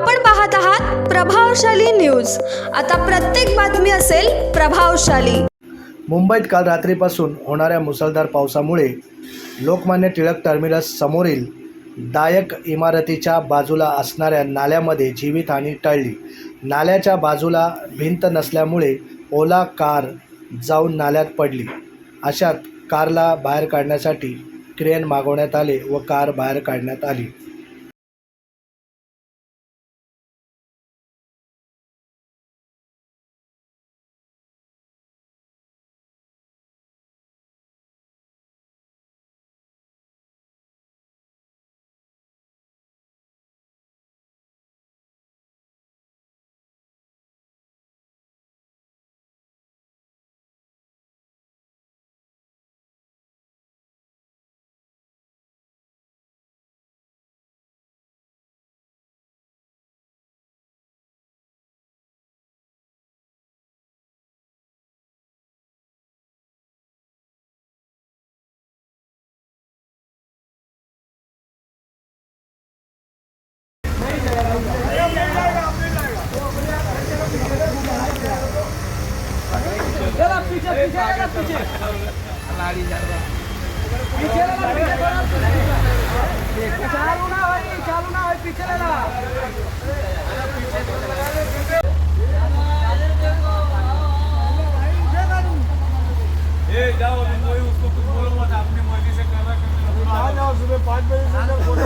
आपण पाहत आहात प्रभावशाली न्यूज. आता प्रत्येक बातमी असेल प्रभावशाली. मुंबईत काल रात्रीपासून होणाऱ्या मुसळधार पावसामुळे लोकमान्य टिळक टर्मिनस समोरील दायक इमारतीच्या बाजूला असणाऱ्या नाल्यामध्ये जीवितहानी टळली. नाल्याच्या बाजूला भिंत नसल्यामुळे ओला कार जाऊन नाल्यात पडली. अशात कारला बाहेर काढण्यासाठी क्रेन मागवण्यात आले व कार बाहेर काढण्यात आली. पीछे पीछे आएगा पीछे लाड़ी जा रहा पीछे लगा पीछे थोड़ा चालू ना भाई चालू ना भाई पीछे लगा पीछे तो लगा ले पीछे ए जाओ अभी कोई उसको कुछ बोलो मत अपनी मर्जी से कर रहा है सुबह पाँच बजे से बोलो